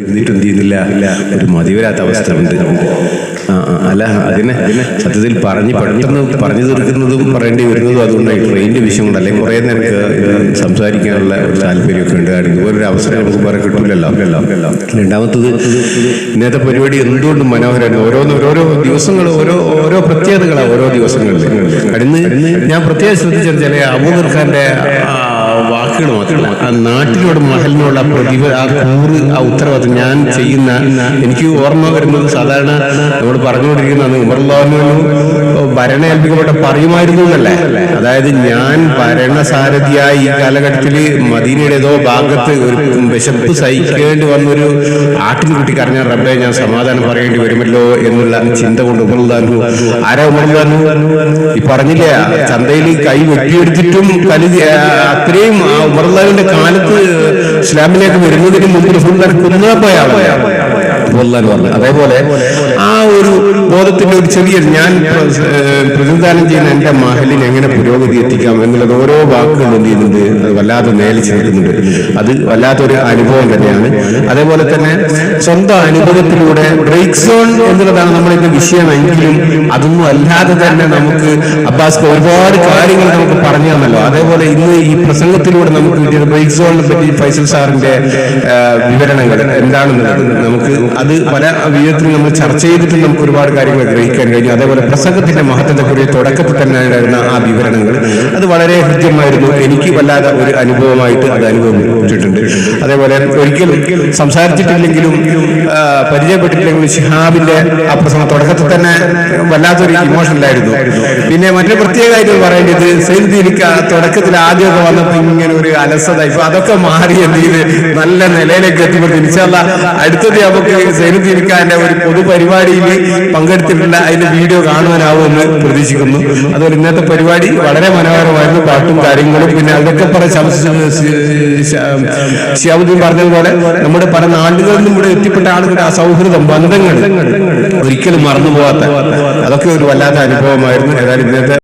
ഇരുന്നിട്ട് എന്ത് ചെയ്യുന്നില്ല ഒരു മതിവരാത്ത അവസ്ഥ ഉണ്ട്. അല്ല അതിനെ സത്യത്തിൽ പറഞ്ഞ് പെട്ടെന്ന് പറഞ്ഞു തീർക്കുന്നതും പറയേണ്ടി വരുന്നതും അതുകൊണ്ടായി ട്രെയിനിന്റെ വിഷയം കൊണ്ട് അല്ലെങ്കിൽ കുറേ നേരം സംസാരിക്കാനുള്ള ഒരു താല്പര്യമൊക്കെ ഉണ്ട്. കാരണം ഇതുപോലൊരു അവസരം നമുക്ക് വേറെ കിട്ടില്ലല്ലോ രണ്ടാമത്തത് ഇന്നത്തെ പരിപാടി എന്തുകൊണ്ടും മനോഹരമാണ്. ഓരോന്ന് ഓരോരോ ദിവസങ്ങൾ ഓരോ ഓരോ പ്രത്യേകതകളാണ് ഓരോ ദിവസങ്ങളിൽ. കടന്ന് ഞാൻ പ്രത്യേകം ശ്രദ്ധിച്ചത് ചില അബൂദർ ഖാന്റെ ആ വാക്കുകൾ ആ നാട്ടിലോട് മഹലിനോട് പ്രതിഭ ആ കൂറ് ആ ഉത്തരവാദിത്വം ഞാൻ ചെയ്യുന്ന എനിക്ക് ഓർമ്മ വരുന്നത് സാധാരണ നമ്മൾ പറഞ്ഞുകൊണ്ടിരിക്കുന്നത് ഉമർലാനു ഭരണ ഏൽപ്പിക്കപ്പെട്ട പറയുമായിരുന്നു എന്നല്ലേ? അതായത് ഞാൻ ഭരണസാരഥിയായി ഈ കാലഘട്ടത്തിൽ മദീനയുടെ ഏതോ ഭാഗത്ത് ഒരു വിശപ്പ് സഹിക്കേണ്ടി വന്നൊരു ആട്ടിൻകുട്ടി കരഞ്ഞ റബ്ബെ ഞാൻ സമാധാനം പറയേണ്ടി വരുമല്ലോ എന്നുള്ള ചിന്ത കൊണ്ട് ഉമർന്നു ആരാ ഉമർന്നു ഈ പറഞ്ഞില്ല ചന്തയിൽ കൈ വെട്ടിയെടുത്തിട്ടും കലി അത്രയും ആ കാലത്ത് ഇസ്ലാമിലേക്ക് വരുന്നതിന് മുമ്പ് റസൂലുള്ളാഹിനെ കൊന്നാൻ പോയ പറഞ്ഞു അതേപോലെ ആ ഒരു ബോധത്തിന്റെ ഒരു ചെറിയ ഞാൻ പ്രതിദാനം ചെയ്യുന്ന എന്റെ മഹലിൽ എങ്ങനെ പുരോഗതി എത്തിക്കാം എന്നുള്ളത് ഓരോ വാക്കുകളും എന്ത് ചെയ്യുന്നുണ്ട് വല്ലാതെ മേലിച്ച് നിൽക്കുന്നുണ്ട് അത് വല്ലാത്തൊരു അനുഭവം തന്നെയാണ്. അതേപോലെ തന്നെ സ്വന്തം അനുഭവത്തിലൂടെ ബ്രേക്ക് സോൺ എന്നുള്ളതാണ് നമ്മളിന്റെ വിഷയമെങ്കിലും അതൊന്നും അല്ലാതെ തന്നെ നമുക്ക് അബ്ബാസ് ഒരുപാട് കാര്യങ്ങൾ നമുക്ക് പറഞ്ഞു തന്നല്ലോ അതേപോലെ ഇന്ന് ഈ പ്രസംഗത്തിലൂടെ നമുക്ക് ബ്രേക്ക് സോണിനെ പറ്റി ഫൈസൽ സാറിന്റെ വിവരണങ്ങൾ എന്താണെന്നുള്ളത് നമുക്ക് അത് പല വിധത്തിൽ നമ്മൾ ചർച്ച ചെയ്തിട്ട് നമുക്ക് ഒരുപാട് കാര്യങ്ങൾ ഗ്രഹിക്കാൻ കഴിഞ്ഞു. അതേപോലെ പ്രസംഗത്തിന്റെ മഹത്വത്തെ കുറിച്ച് തുടക്കത്തിൽ തന്നെ ഉണ്ടായിരുന്ന ആ വിവരണങ്ങൾ അത് വളരെ ഹൃദ്യമായിരുന്നു. എനിക്ക് വല്ലാതെ ഒരു അനുഭവമായിട്ട് അത് അനുഭവിച്ചിട്ടുണ്ട് അതേപോലെ ഒരിക്കലും സംസാരിച്ചിട്ടില്ലെങ്കിലും പരിചയപ്പെട്ടിട്ടില്ലെങ്കിലും ഷിഹാബിന്റെ ആ പ്രസംഗം തുടക്കത്തിൽ തന്നെ വല്ലാത്തൊരു ഇമോഷനിലായിരുന്നു പിന്നെ മറ്റൊരു പ്രത്യേകമായിട്ട് പറയേണ്ടത് സൈനിക തുടക്കത്തിൽ ആദ്യമൊക്കെ വന്നപ്പോൾ ഇങ്ങനെ ഒരു അലസത ഇപ്പൊ അതൊക്കെ മാറി എന്ത് ചെയ്ത് നല്ല നിലയിലേക്ക് എത്തിപ്പെട്ടു ഇൻഷാല്ല അടുത്തത് നമുക്ക് സൈനുദ്ദീനിക്കാന്റെ ഒരു പൊതുപരിപാടിയിൽ പങ്കെടുത്തിട്ടുള്ള അതിന്റെ വീഡിയോ കാണുവാനാവുമെന്ന് പ്രതീക്ഷിക്കുന്നു. അതുപോലെ ഇന്നത്തെ പരിപാടി വളരെ മനോഹരമായിരുന്നു. പാട്ടും കാര്യങ്ങളും. പിന്നെ അതൊക്കെ പറ ശ്യാമുദ്ദീൻ പറഞ്ഞതുപോലെ നമ്മുടെ പല നാടുകളിൽ നിന്നും ഇവിടെ എത്തിപ്പെട്ട ആളുകളുടെ ആ സൗഹൃദം ബന്ധങ്ങൾ ഒരിക്കലും മറന്നു പോകാത്ത അതൊക്കെ ഒരു വല്ലാത്ത അനുഭവമായിരുന്നു. ഏതായാലും ഇന്നത്തെ